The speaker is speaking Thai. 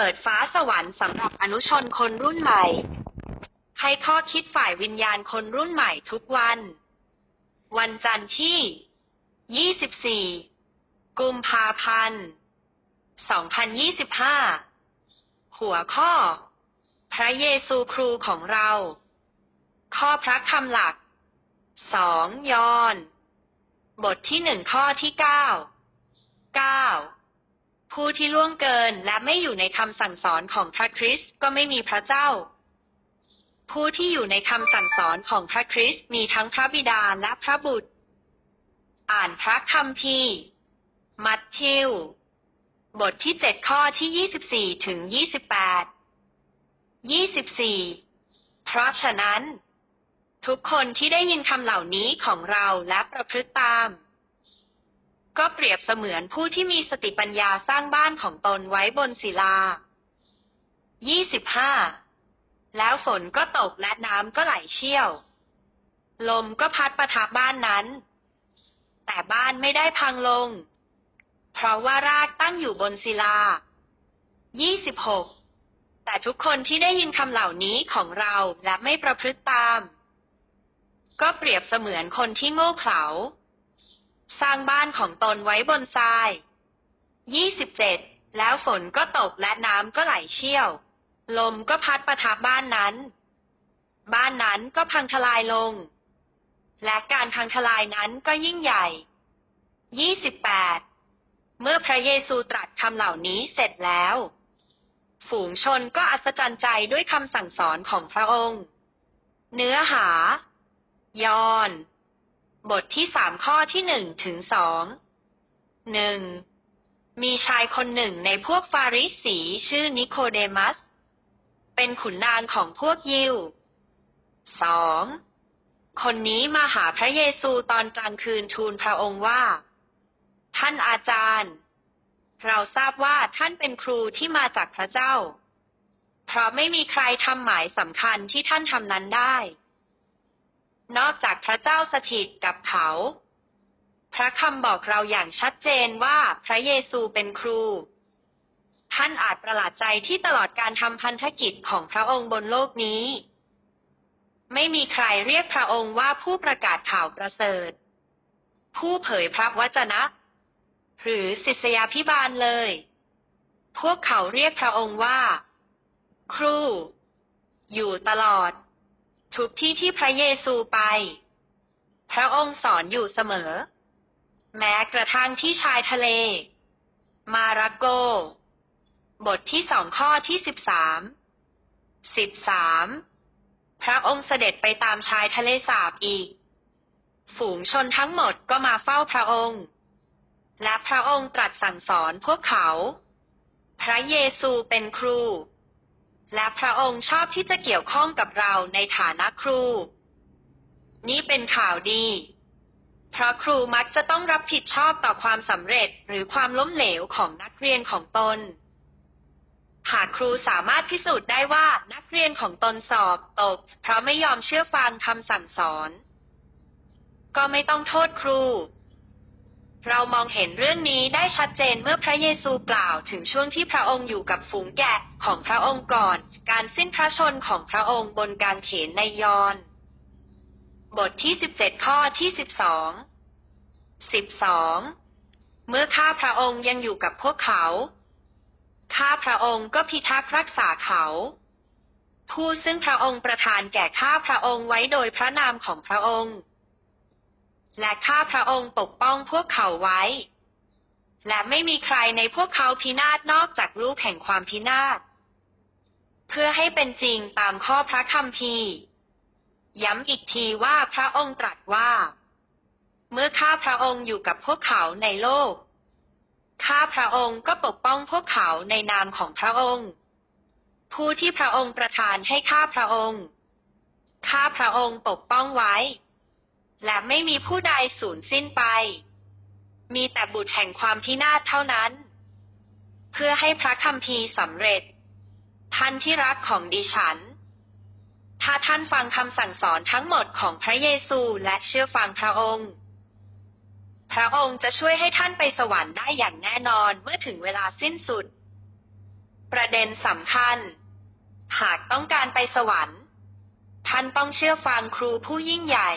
เปิดฟ้าสวรรค์สำหรับอนุชนคนรุ่นใหม่ ให้ข้อคิดฝ่ายวิญญาณคนรุ่นใหม่ทุกวัน วันจันทร์ที่ 24 กุมภาพันธ์ 2025 หัวข้อ พระเยซูครูของเรา ข้อพระคำหลัก 2 ยอน บทที่หนึ่งข้อที่ 9 9 ผู้ที่ล่วงเกินและไม่อยู่ในคำสั่งสอนของพระคริสต์ก็ไม่มีพระเจ้า ผู้ที่อยู่ในคำสั่งสอนของพระคริสต์มีทั้งพระบิดาและพระบุตร อ่านพระคัมภีร์มัทธิว บทที่7ข้อที่24ถึง28 24เพราะฉะนั้น ทุกคนที่ได้ยินคำเหล่านี้ของเราและประพฤติตาม ก็เปรียบเสมือนผู้ที่มีสติปัญญาสร้างบ้านของตนไว้บนศิลา 25 แล้วฝนก็ตกและน้ำก็ไหลเชี่ยว ลมก็พัดประทับบ้านนั้น แต่บ้านไม่ได้พังลง เพราะว่ารากตั้งอยู่บนศิลา 26 แต่ทุกคนที่ได้ยินคำเหล่านี้ของเราและไม่ประพฤติตาม ก็เปรียบเสมือนคนที่โง่เขลา สร้างบ้านของตนไว้บนทราย 27 แล้วฝนก็ตกและน้ำก็ไหลเชี่ยว ลมก็พัดประทับบ้านนั้น บ้านนั้นก็พังทลายลง และการพังทลายนั้นก็ยิ่งใหญ่ 28 เมื่อพระเยซูตรัสคำเหล่านี้เสร็จแล้ว ฝูงชนก็อัศจรรย์ใจด้วยคำสั่งสอนของพระองค์ เนื้อหา ยอน บทที่สามข้อที่หนึ่งถึงสองหนึ่งมีชายคนหนึ่งในพวกฟาริสีชื่อนิโคเดมัส เป็นขุนนางของพวกยิวสองคนนี้มาหาพระเยซูตอนกลางคืนทูลพระองค์ว่า ท่านอาจารย์ เราทราบว่าท่านเป็นครูที่มาจากพระเจ้า เพราะไม่มีใครทำหมายสำคัญที่ท่านทำนั้นได้ นอกจากพระเจ้าสถิตกับเขา พระคำบอกเราอย่างชัดเจนว่าพระเยซูเป็นครู ท่านอาจประหลาดใจที่ตลอดการทำพันธกิจของพระองค์บนโลกนี้ ไม่มีใครเรียกพระองค์ว่าผู้ประกาศข่าวประเสริฐ ผู้เผยพระวจนะ หรือศิษยาพิบาลเลย พวกเขาเรียกพระองค์ว่า ครู อยู่ตลอด ทุกที่ที่พระเยซูไป พระองค์สอนอยู่เสมอ แม้กระทั่งที่ชายทะเล มาราโก บทที่สองข้อที่สิบสามสิบสามพระองค์เสด็จไปตามชายทะเลสาบอีก ฝูงชนทั้งหมดก็มาเฝ้าพระองค์ และพระองค์ตรัสสั่งสอนพวกเขา พระเยซูเป็นครู และพระองค์ชอบที่จะเกี่ยวข้องกับเราในฐานะครู นี่เป็นข่าวดี เพราะครูมักจะต้องรับผิดชอบต่อความสำเร็จหรือความล้มเหลวของนักเรียนของตน หากครูสามารถพิสูจน์ได้ว่านักเรียนของตนสอบตก เพราะไม่ยอมเชื่อฟังคำสั่งสอน ก็ไม่ต้องโทษครู เรามองเห็นเรื่องนี้ได้ชัดเจนเมื่อพระเยซูกล่าวถึงช่วงที่พระองค์อยู่กับฝูงแกะของพระองค์ก่อน การสิ้นพระชนของพระองค์บนกางเขนในยอห์นบทที่ 17 ข้อที่ 12 12 เมื่อข้าพระองค์ยังอยู่กับพวกเขา ข้าพระองค์ก็พิทักษ์รักษาเขา ผู้ซึ่งพระองค์ประทานแก่ข้าพระองค์ไว้โดยพระนามของพระองค์ และข้าพระองค์ปกป้องพวกเขาไว้ และไม่มีใครในพวกเขาพินาศนอกจากลูกแห่งความพินาศ เพื่อให้เป็นจริงตามข้อพระคัมภีร์ ย้ำอีกทีว่าพระองค์ตรัสว่า เมื่อข้าพระองค์อยู่กับพวกเขาในโลก ข้าพระองค์ก็ปกป้องพวกเขาในนามของพระองค์ ผู้ที่พระองค์ประทานให้ข้าพระองค์ ข้าพระองค์ปกป้องไว้ และไม่มีผู้ใดสูญสิ้นไป มีแต่บุตรแห่งความพินาศเท่านั้น เพื่อให้พระคัมภีร์สำเร็จ ท่านที่รักของดิฉัน ถ้าท่านฟังคำสั่งสอนทั้งหมดของพระเยซูและเชื่อฟังพระองค์ พระองค์จะช่วยให้ท่านไปสวรรค์ได้อย่างแน่นอนเมื่อถึงเวลาสิ้นสุด ประเด็นสำคัญ หากต้องการไปสวรรค์ ท่านต้องเชื่อฟังครูผู้ยิ่งใหญ่